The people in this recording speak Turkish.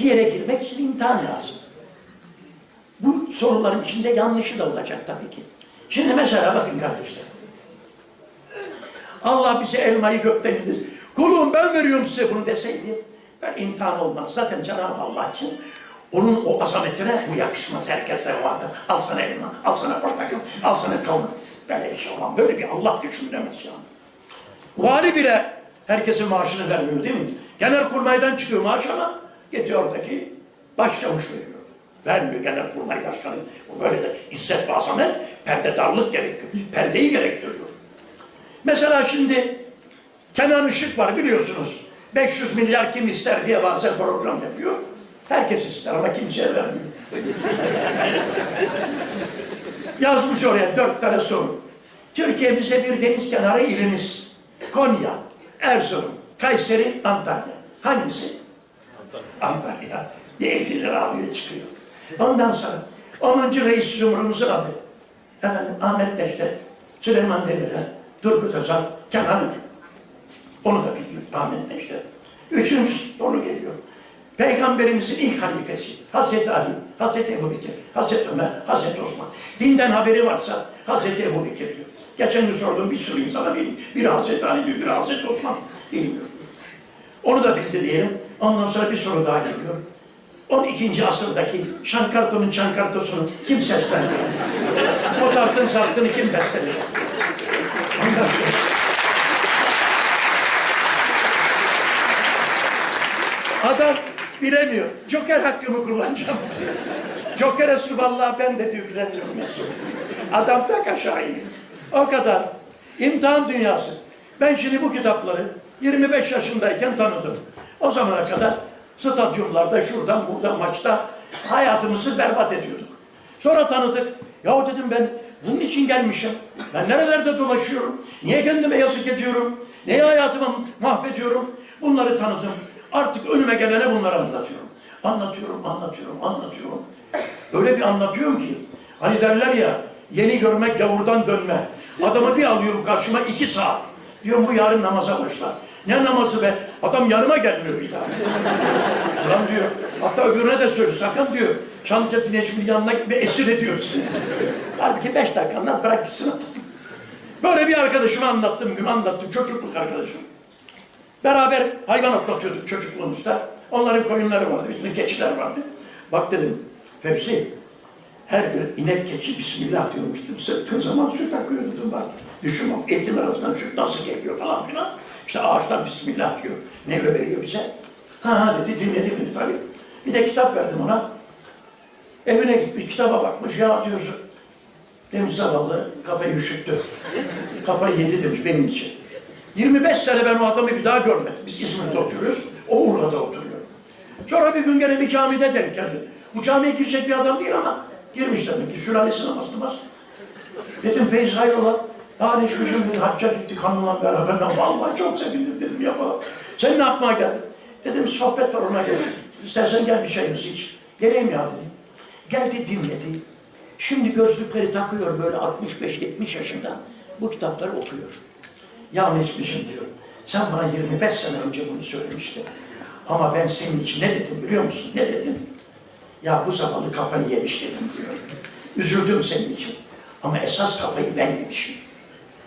Bir yere girmek için imtihan lazım. Bu soruların içinde yanlışı da olacak tabii ki. Şimdi mesela bakın kardeşler. Allah bize elmayı gökten indir. Kulum ben veriyorum size bunu deseydi ben imtihan olmaz. Zaten Cenab-ı Allah için onun o azametine bu yakışmaz. Herkese vardır. Al sana elma, al sana portakal, al sana kavun. Böyle iş olmaz. Böyle bir Allah düşünülemez yani. Vali bile herkesin maaşını vermiyor değil mi? Genel kurmaydan çıkıyor maaş ama gidiyor oradaki başçavuş veriyor. Vermiyor genel kurmay başkanı. Bu böyle de izzet ve azamet perdedarlık gerektiriyor. Perdeyi gerektiriyor. Mesela şimdi Kenan Işık var biliyorsunuz. 500 milyar kim ister diye bazen program yapıyor. Herkes ister ama kimseye vermiyor. Yazmış oraya dört tane soru. Türkiye bize bir deniz kenarı ilimiz. Konya, Erzurum, Kayseri, Antalya. Hangisi? Antalya. Bir 50 lira alıyor çıkıyor. Ondan sonra 10. Reis Cumhurumuzun adı. Efendim Ahmet Neşet, Süleyman Demirel, Turgut Özal, Kenan Ünlü. Onu da biliyor Ahmet Neşet. Üçüncü soru geliyor. Peygamberimizin ilk halifesi Hazreti Ali, Hazreti Ebu Bekir, Hazreti Ömer, Hazreti Osman. Dinden haberi varsa Hazreti Ebu Bekir diyor. Geçen gün sordum bir sürü insana bir, biri Hazreti Ali diyor, biri Hazreti Osman bilmiyor. Onu da bildi diyelim. Ondan sonra bir soru daha geliyor. 12. asırdaki Şankarto'nun Şankarto'sunu kim seslendi? Mozart'ın Sart'ını kim besteledi? Ondan sonra... Adam bilemiyor. Joker hakkımı kullanacağım. Joker'e su vallahi ben de yükleniyorum. Adam tak aşağı iniyor. O kadar. İmtihan dünyası. Ben şimdi bu kitapları 25 yaşındayken tanıdım. O zamana kadar stadyumlarda, şuradan, buradan, maçta hayatımızı berbat ediyorduk. Sonra tanıdık. Ya dedim ben bunun için gelmişim. Ben nerelerde dolaşıyorum? Niye kendime yazık ediyorum? Neye hayatımı mahvediyorum? Bunları tanıdım. Artık önüme gelene bunları anlatıyorum. Anlatıyorum, anlatıyorum, anlatıyorum. Öyle bir anlatıyorum ki, hani derler ya, yeni görmek yavrudan dönme. Adamı bir alıyorum karşıma iki saat. Diyorum bu yarın namaza başlar. Ne namazı be? Adam yanıma gelmiyor bir daha. Ulan diyor, hatta öbürüne de söyle, sakın diyor, Çamlıca Necmi'nin yanına gitme, esir ediyor seni. Halbuki beş dakika anlat, bırak gitsin. Böyle bir arkadaşıma anlattım, gün anlattım, çocukluk arkadaşım. Beraber hayvan otlatıyorduk çocukluğumuzda. Onların koyunları vardı, bizim keçiler vardı. Bak dedim, Fevzi, her bir inek keçi Bismillah diyormuştum. Sıktığın zaman süt akıyor dedim bak. Düşün bak, etin arasından süt nasıl geliyor falan filan. İşte ağaçtan Bismillah diyor. Meyve veriyor bize. Ha ha dedi, dinledi beni tabii. Bir de kitap verdim ona. Evine gitmiş, kitaba bakmış. Ya diyorsun, demiş zavallı, kafayı üşüttü. kafayı yedi demiş benim için. 25 sene ben o adamı bir daha görmedim. Biz İzmir'de oturuyoruz, o Urla'da oturuyor. Sonra bir gün gene bir camide denk geldi. Bu camiye girecek bir adam değil ama girmiş demek ki sülalesi namaz namaz. Dedim Feyz hayrola? Hiç bizim gün hacca gittik hanımla beraber. Ben vallahi çok sevindim dedim yapalım. Sen ne yapmaya geldin? Dedim sohbet var ona geldim. İstersen gel bir şeyimizi iç. Geleyim ya dedim. Geldi dinledi. Şimdi gözlükleri takıyor böyle 65-70 yaşında. Bu kitapları okuyor. Ya Necmi'cim diyor, sen bana 25 sene önce bunu söylemiştin. Ama ben senin için ne dedim biliyor musun? Ne dedim? Ya bu zavallı kafayı yemiş dedim diyor. Üzüldüm senin için. Ama esas kafayı ben yemişim.